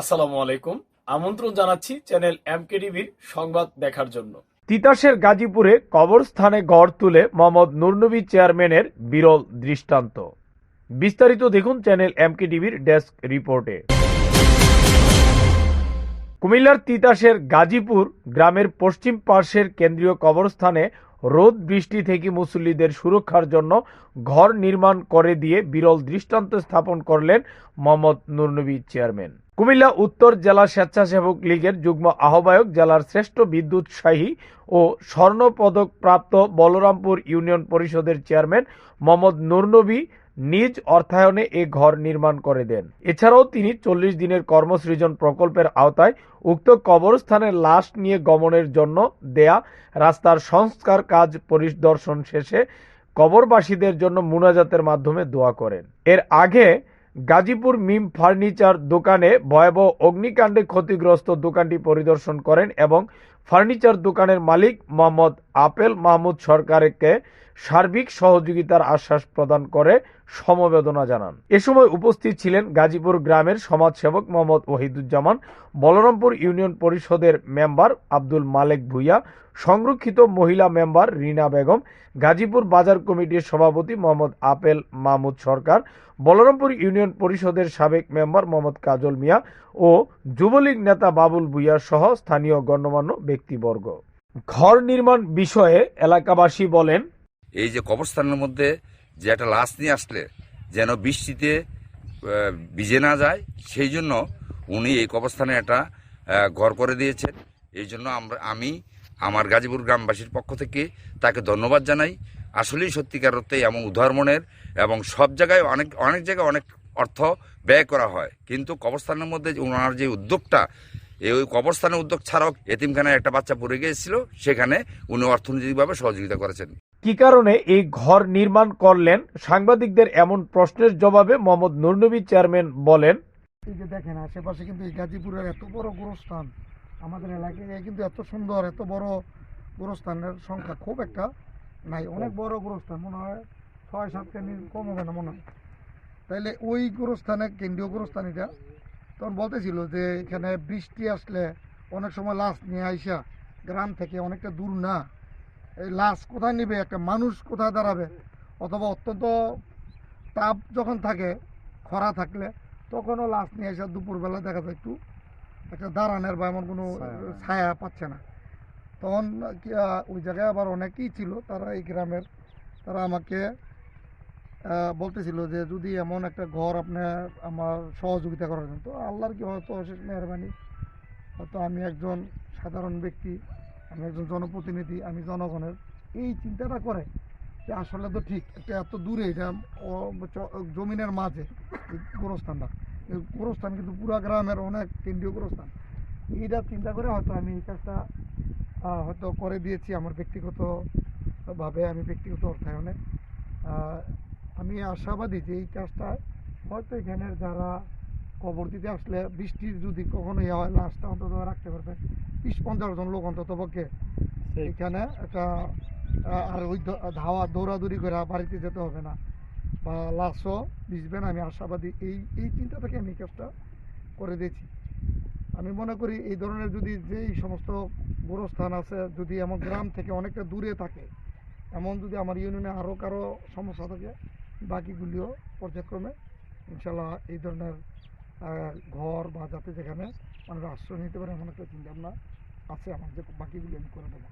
আসসালামু আলাইকুম। আমন্ত্রণ জানাচ্ছি চ্যানেল এম এমকেডিবির সংবাদ দেখার জন্য। তিতাসের গাজীপুরে কবরস্থানে গড় তুলে মোহাম্মদ নুরনবী চেয়ারম্যানের বিরল দৃষ্টান্ত। বিস্তারিত দেখুন চ্যানেল এমকে টিভির ডেস্ক রিপোর্টে। কুমিল্লার তিতাসের গাজীপুর গ্রামের পশ্চিম পার্শ্বের কেন্দ্রীয় কবরস্থানে রোদ, বৃষ্টি থেকে মুসল্লিদের সুরক্ষার জন্য ঘর নির্মাণ করে দিয়ে বিরল দৃষ্টান্ত স্থাপন করলেন মোহাম্মদ নুরনবী চেয়ারম্যান। কুমিল্লা উত্তর জেলা স্বেচ্ছাসেবক লীগের যুগ্ম আহ্বায়ক, জেলার শ্রেষ্ঠ বিদ্যুৎসাহী ও স্বর্ণপদক প্রাপ্ত বলরামপুর ইউনিয়ন পরিষদের চেয়ারম্যান মোহাম্মদ নুরনবী নিজ অর্থায়নে এ ঘর নির্মাণ করে দেন। এছাড়াও তিনি চল্লিশ দিনের কর্মসৃজন প্রকল্পের আওতায় উক্ত কবরস্থানের লাশ নিয়ে গমনের জন্য দেয়া রাস্তার সংস্কার কাজ পরিদর্শন শেষে কবরবাসীদের জন্য মুনাজাতের মাধ্যমে দোয়া করেন। এর আগে গাজীপুর মিম ফার্নিচার দোকানে ভয়াবহ অগ্নিকাণ্ডে ক্ষতিগ্রস্ত দোকানটি পরিদর্শন করেন এবং ফার্নিচার দোকানের মালিক মোহাম্মদ আপেল মাহমুদ সরকারকে সার্বিক সহযোগিতার আশ্বাস প্রদান করে সমবেদনা জানান। এ সময় উপস্থিত ছিলেন গাজীপুর গ্রামের সমাজসেবক মোহাম্মদ ওহিদুজ্জামান, বলরামপুর ইউনিয়ন পরিষদের মেম্বার আব্দুল মালেক ভুইয়া, সংরক্ষিত মহিলা মেম্বার রিনা বেগম, গাজীপুর বাজার কমিটির সভাপতি মোহাম্মদ আপেল মাহমুদ সরকার, বলরামপুর ইউনিয়ন পরিষদের সাবেক মেম্বার মোহাম্মদ কাজল মিয়া ও যুবলীগ নেতা বাবুল ভুইয়া সহ স্থানীয় গণ্যমান্য ব্যক্তিবর্গ। ঘর নির্মাণ বিষয়ে এলাকাবাসী বলেন, এই যে কবরস্থানের মধ্যে যে একটা লাশ নিয়ে আসলে, যেন বৃষ্টিতে ভিজে না যায়, সেই জন্য উনি এই কবরস্থানে একটা ঘর করে দিয়েছেন। এই জন্য আমরা, আমি, আমার গাজীপুর গ্রামবাসীর পক্ষ থেকে তাকে ধন্যবাদ জানাই। আসলেই সত্যিকার অর্থে এমন উদার মনের এবং সব জায়গায় অনেক অনেক জায়গায় অনেক অর্থ ব্যয় করা হয়। কিন্তু কবরস্থানের মধ্যে ওনার যে উদ্যোগটা এই ওই কবরস্থানের উদ্যোগ ছাড়াও এতিমখানায় একটা বাচ্চা পড়ে গিয়েছিল সেখানে উনি অর্থনৈতিকভাবে সহযোগিতা করেছেন। কি কারণে এই ঘর নির্মাণ করলেন? সাংবাদিকদের এমন প্রশ্নের জবাবে মোহাম্মদ নুরনবী চেয়ারম্যান বলেন এই যে দেখেন আশেপাশে কিন্তু এই গাজীপুরের এত বড় গোরস্থান আমাদের এলাকায় কিন্তু এত সুন্দর এত বড় গোরস্থানের সংখ্যা খুব একটা নাই অনেক বড় গোরস্থান মনে হয় ছয় সাতটা নি- কম হবে না মনে হয়। তাইলে ওই গোরস্থানে কেন্দ্রীয় গোরস্থান এটা তখন বলতেছিল যে এখানে বৃষ্টি আসলে অনেক সময় লাশ নিয়ে আইসা গ্রাম থেকে অনেকটা দূর না। এই লাশ কোথায় নিবে? একটা মানুষ কোথায় দাঁড়াবে? অথবা অত্যন্ত তাপ যখন থাকে খরা থাকলে তখনও লাশ নিয়ে এসে দুপুরবেলা দেখা যায় একটু একটা দাঁড়ানোর বা এমন কোনো ছায়া। পাচ্ছে না। তখন কি, ওই জায়গায় আবার অনেকেই ছিল তারা এই গ্রামের তারা আমাকে বলতেছিল যে যদি এমন একটা ঘর আপনি, আমার সহযোগিতা করার জন্য। তো আল্লাহর কি হয়তো অশেষ মেহরবানি। হয়তো আমি একজন সাধারণ ব্যক্তি, আমি একজন জনপ্রতিনিধি, আমি জনগণের। এই চিন্তাটা করে যে আসলে তো ঠিক, এটা এত দূরে, এটা জমিনের মাঝে গোরস্থানটা। গোরস্থান কিন্তু পুরা গ্রামের অনেক কেন্দ্রীয় গোরস্থান। এইটা চিন্তা করে হয়তো আমি এই কাজটা হয়তো করে দিয়েছি আমার ব্যক্তিগতভাবে, আমি ব্যক্তিগত অর্থায়নে। আমি আশাবাদী যে এই কাজটা হয়তো এখানের যারা কবর দিতে আসলে বৃষ্টির যদি কখনো ইয়ে হয় লাশটা অন্তত রাখতে পারবে। বিশ পঞ্চাশ জন লোক অন্তত পক্ষে। এখানে একটা আর ওই ধাওয়া দৌড়াদৌড়ি করে বাড়িতে যেতে হবে না। বা লাশও ভিজবে না আমি আশাবাদী। এই এই চিন্তা থেকে আমি কাজটা করে দিয়েছি। আমি মনে করি এই ধরনের যদি যেই সমস্ত গোরস্থান আছে যদি এমন গ্রাম থেকে অনেকটা দূরে থাকে এমন যদি আমার ইউনিয়নে আরও কারও সমস্যা থাকে বাকিগুলিও পর্যায়ক্রমে ইনশাল্লাহ এই ধরনের ঘর বা যাতে যেখানে মানুষ আশ্রয় নিতে পারে এমন একটা চিন্তা ভাবনা আছে আমার, যে বাকিগুলি আমি করে দেবো।